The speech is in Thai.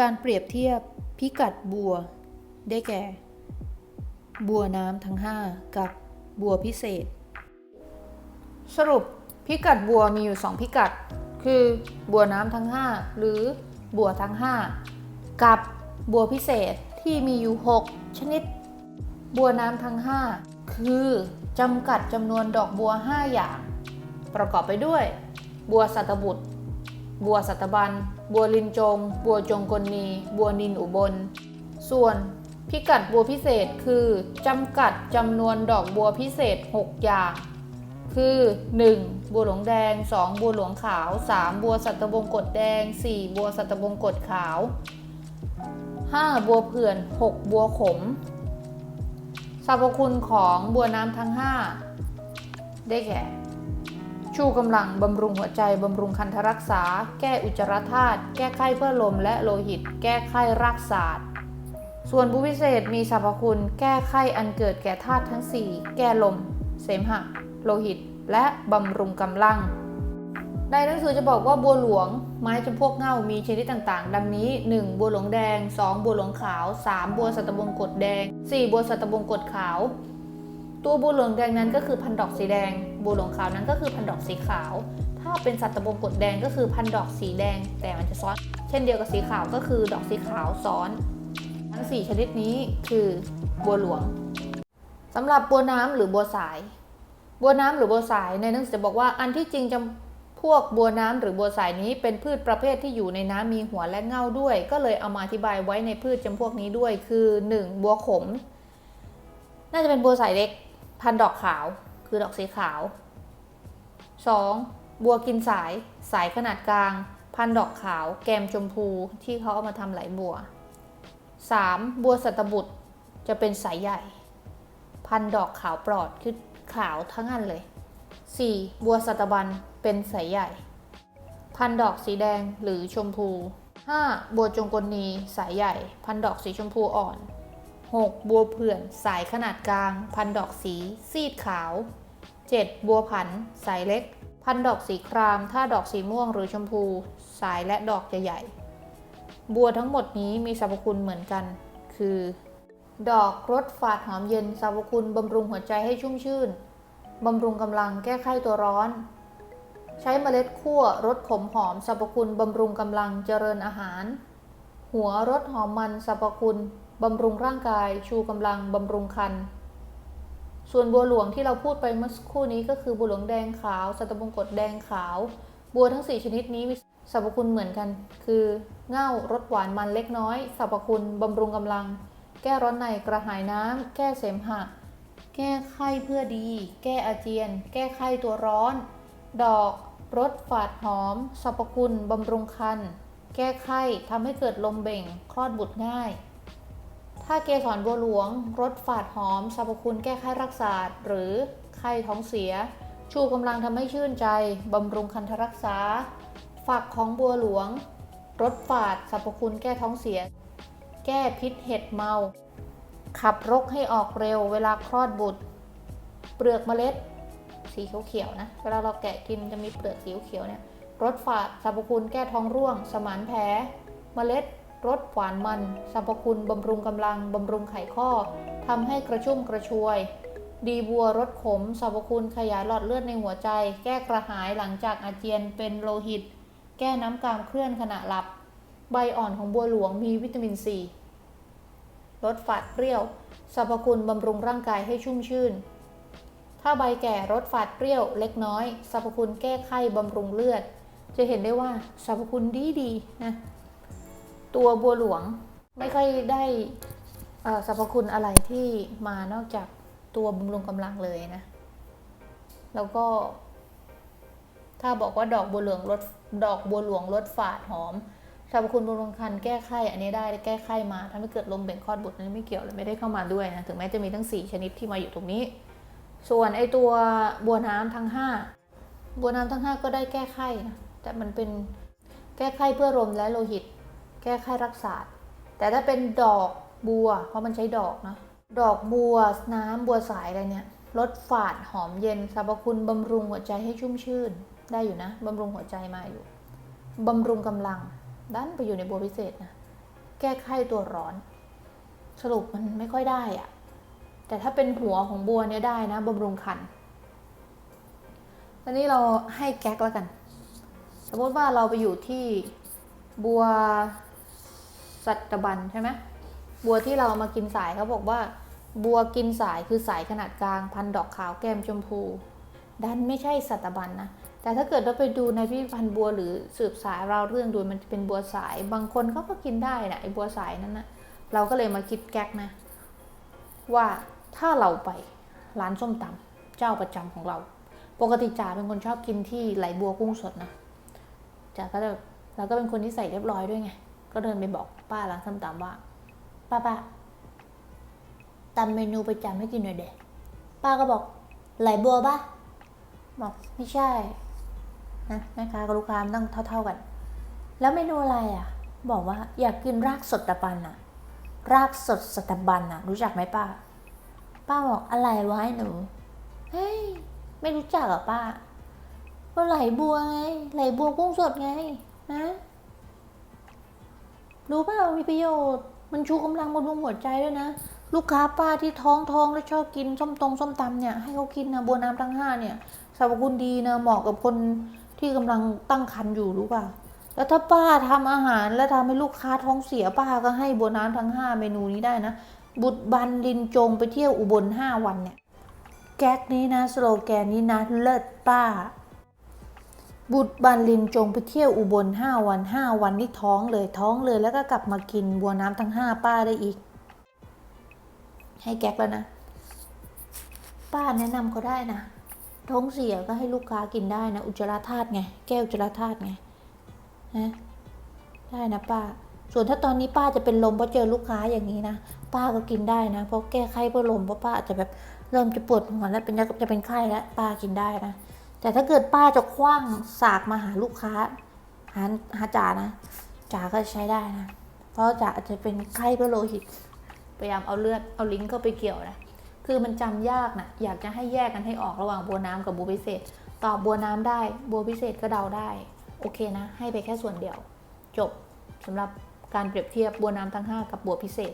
การเปรียบเทียบพิกัดบัว ได้แก่ บัวน้ำทั้ง 5 กับบัวพิเศษ สรุปพิกัดบัวมีอยู่ 2 พิกัด คือบัวน้ำทั้ง 5 หรือบัวทั้ง 5 กับบัวพิเศษที่มีอยู่ 6 ชนิด บัวน้ำทั้ง 5 คือจำกัดจำนวนดอกบัว 5 อย่าง ประกอบไปด้วย บัวสัตบุตร บัวสัตบัน บัวลินจง บัวจงกลนีบัวนินอุบล ส่วนพิกัดบัวพิเศษคือจำกัดจำนวนดอกบัวพิเศษ 6 อย่าง คือ 1. บัวหลวงแดง 2. บัวหลวงขาว 3. บัวสัตบงกฎแดง 4. บัวสัตบงกฎขาว 5. บัวเผื่อน 6. บัวขมสรรพคุณของบัวน้ำทั้ง 5 ได้แก่ ชูกำลังบำรุงหัวใจ บำรุงคันธรักษา แก้อุจจาระธาตุแก้ไข้เพื่อลมและโลหิต แก้ไข้รากศาสตร์ส่วนบุวิเศษมีสรรพคุณ แก้ไข้อันเกิดแก่ธาตุทั้ง 4 แก้ลม เสมหะ โลหิต และบำรุงกำลัง ในหนังสือจะบอกว่าบัวหลวง ไม้จำพวกเง่ามีชนิดต่างๆ ดังนี้ 1. บัวหลวงแดง 2. บัวหลวงขาว 3. บัวสัตบงกฎแดง 4. บัวสัตบงกฎขาว ตัวบัวหลวงแดงนั้นก็คือพันดอกสีแดง บัวหลวงขาวนั้นก็คือพันดอกสีขาว ถ้าเป็นสัตว์บงกฎแดงก็คือพันดอกสีแดง แต่มันจะซ้อน เช่นเดียวกับสีขาวก็คือดอกสีขาวซ้อน ทั้ง 4 ชนิดนี้คือบัวหลวงสำหรับบัวน้ำหรือบัวสาย บัวน้ำหรือบัวสายในหนังสือบอกว่าอันที่จริงจำพวกบัวน้ำหรือบัวสายนี้เป็นพืชประเภทที่อยู่ในน้ำมีหัวและเง่าด้วย ก็เลยเอามาอธิบายไว้ในพืชจำพวกนี้ด้วย คือ 1. บัวขม น่าจะเป็นบัวสายเล็ก พันดอกขาว คือดอกสีขาว 2. บัวกินสาย สายขนาดกลาง พันดอกขาว แกมชมพูที่เขาเอามาทำไหลบัว 3. บัวสัตบุตรจะเป็นสายใหญ่ พันดอกขาวปลอดคือขาวทั้งอันเลย 4. บัวสัตบันเป็นสายใหญ่ พันดอกสีแดงหรือชมพู 5. บัวจงกลนีสายใหญ่ พันดอกสีชมพูอ่อน 6. บัวเผื่อนสายขนาดกลาง พันดอกสีซีดขาว 7. บัวผัน สายเล็ก พันดอกสีคราม ถ้าดอกสีม่วงหรือชมพู สายและดอกจะใหญ่บัวทั้งหมดนี้มีสรรพคุณเหมือนกัน คือ ดอกรสฝาดหอมเย็นสรรพคุณบำรุงหัวใจให้ชุ่มชื่น บำรุงกำลังแก้ไขตัวร้อน ใช้เมล็ดคั่วรสขมหอมสรรพคุณบำรุงกำลังเจริญอาหาร หัวรสหอมมันสรรพคุณบำรุงร่างกาย ชูกำลังบำรุงคัน ส่วนบัวหลวงที่เราพูดไปเมื่อสักครู่นี้ก็คือบัวหลวงแดงขาว สัตบงกฎแดงขาว บัวทั้ง 4 ชนิดนี้มีสรรพคุณเหมือนกัน คือเง่ารสหวานมันเล็กน้อย สรรพคุณบำรุงกำลัง แก้ร้อนในกระหายน้ำ แก้เสมหะ แก้ไข้เพื่อดี แก้อาเจียน แก้ไข้ตัวร้อน ดอกรสฝาดหอม สรรพคุณบำรุงคัน แก้ไข้ทำให้เกิดลมเบ่ง คลอดบุตรง่าย ถ้าเกสรบัวหลวงรสฝาดหอมสรรพคุณแก้ไข้รักษา หรือไข้ท้องเสีย ชูกำลังทำให้ชื่นใจบำรุงคันธรักษา ฝักของบัวหลวงรสฝาดสรรพคุณแก้ท้องเสีย แก้พิษเห็ดเมา ขับรกให้ออกเร็วเวลาคลอดบุตร เปลือกเมล็ด สีเขียวๆนะ เวลาเราแกะกินจะมีเปลือกสีเขียวเนี่ยรสฝาดสรรพคุณแก้ท้องร่วง สมานแผลเมล็ด รสหวานมันสรรพคุณบำรุงกำลังบำรุงไขข้อทำให้กระชุ่มกระชวย ดีบัวรสขมสรรพคุณขยายหลอดเลือดในหัวใจ แก้กระหายหลังจากอาเจียนเป็นโลหิต แก้น้ำกามเคลื่อนขณะหลับ ใบอ่อนของบัวหลวงมีวิตามินซีรสฝาดเปรี้ยวสรรพคุณบำรุงร่างกายให้ชุ่มชื่น ถ้าใบแก่รสฝาดเปรี้ยวเล็กน้อยสรรพคุณแก้ไข้บำรุงเลือด จะเห็นได้ว่าสรรพคุณดีดีนะ ตัวบัวหลวงไม่ค่อยได้สรรพคุณอะไรที่มานอกจากตัวบำรุงกำลังเลยนะ แล้วก็ ถ้าบอกว่าดอกบัวหลืองลดดอกบัวหลวงลดฝาดหอมสรรพคุณบำรุงคันแก้ไขอันนี้ได้แก้ไขมาถ้าไม่เกิดลมเบ่งคลอดบุตรอันนี้ไม่เกี่ยวเลยไม่ได้เข้ามาด้วยนะถึงแม้จะมีทั้ง 4 ชนิดที่มาอยู่ตรงนี้ ส่วนไอตัวบัวน้ำทั้ง 5 บัวน้ำทั้ง 5 ก็ได้แก้ไขนะแต่มันเป็นแก้ไขเพื่อลมและโลหิต แก้ไข้รักษา แต่ถ้าเป็นดอกบัว เพราะมันใช้ดอกนะ ดอกบัวน้ำบัวสายอะไรเนี่ยลดฝาดหอมเย็นสรรพคุณบำรุงหัวใจให้ชุ่มชื่น ได้อยู่นะบำรุงหัวใจมาอยู่บำรุงกำลังดันไปอยู่ในบัวพิเศษนะแก้ไข้ตัวร้อน สรุปมันไม่ค่อยได้อะแต่ถ้าเป็นหัวของบัวเนี่ยได้นะบำรุงคันตอนนี้เราให้แก๊กแล้วกัน สมมติว่าเราไปอยู่ที่บัว สัตบันใช่ไหมบัวที่เรามากินสายเขาบอกว่า บัวกินสายคือสายขนาดกลางพันดอกขาวแก้มชมพู ดันไม่ใช่สัตบันนะแต่ถ้าเกิดเราไปดูในพิพิธภัณฑ์บัวหรือสืบสายเราวเรื่องดูมันจะเป็นบัวสายบางคนเขาก็กินได้นะไอ้บัวสายนั้นนะเราก็เลยมาคิดแก๊กนะ ว่าถ้าเราไปร้านส้มตำเจ้าประจำของเรา ปกติจ่าเป็นคนชอบกินที่ไหลบัวกุ้งสดนะจ่าก็แบบเราก็เป็นคนที่ใส่เรียบร้อยด้วยไง ก็เดินไปบอกป้าร้านส้มตำว่า ป้าป้าตำเมนูประจำให้กินหน่อยเด็ป้าก็บอกไหลบัวปะบอกไม่ใช่นะแม่ค้ากับลูกค้าต้องเท่า ๆกัน แล้วเมนูอะไรอะ บอกว่าอยากกินรากสดตะบันอะ รากสดสตะบันอะ รู้จักไหมป้า ป้าบอกอะไรวะหนู เฮ้ย ไม่รู้จักเหรอป้าก็ไหลบัวไง ไหลบัวกุ้งสดไงนะ รู้เปล่ามีประโยชน์ มันชูกำลังบำรุงหัวใจด้วยนะ ลูกค้าป้าที่ท้องท้องแล้วชอบกินส้มตรงส้มตำเนี่ยให้เขากินนะบัวน้ำทั้งห้าเนี่ยสรรพคุณดีนะเหมาะกับคนที่กำลังตั้งครรภ์อยู่รู้ป่ะแล้วถ้าป้าทำอาหารแล้วทำให้ลูกค้าท้องเสียป้าก็ให้บัวน้ำทั้งห้าเมนูนี้ได้นะ บุตรบันลินจงไปเที่ยวอุบลห้าวันเนี่ยแก๊กนี้นะสโลแกนนี้นะเลิศป้า บุตรบันลินจงไปเที่ยวอุบลห้าวันห้าวันนี่ท้องเลยท้องเลยแล้วก็กลับมากินบัวน้ำทั้งห้าป้าได้อีก ให้แก๊กแล้วนะ ป้าแนะนำเขาได้นะ ท้องเสียก็ให้ลูกค้ากินได้นะ อุจจาระธาตุไง แก้วอุจจาระธาตุไงนะได้นะป้า ส่วนถ้าตอนนี้ป้าจะเป็นลมเพราะเจอลูกค้าอย่างนี้นะ ป้าก็กินได้นะ เพราะแก้ไข้เพื่อลมเพราะป้าอาจจะแบบเริ่มจะปวดหัวแล้วเป็นจะเป็นไข้แล้วป้ากินได้นะ แต่ถ้าเกิดป้าจะคว้างสากมาหาลูกค้า หาหาจ่านะจ่าก็ใช้ได้นะ เพราะจ่าอาจจะเป็นไข้พื่อโลหิตพยายามเอาเลือดเอาลิงก์เข้าไปเกี่ยวนะคือมันจำยากนะอยากจะให้แยกกันให้ออกระหว่างบัวน้ำกับบัวพิเศษ ตอบบัวน้ำได้ บัวพิเศษก็เดาได้ โอเคนะ ให้ไปแค่ส่วนเดียว จบสำหรับการเปรียบเทียบบัวน้ำทั้ง 5 กับบัวพิเศษ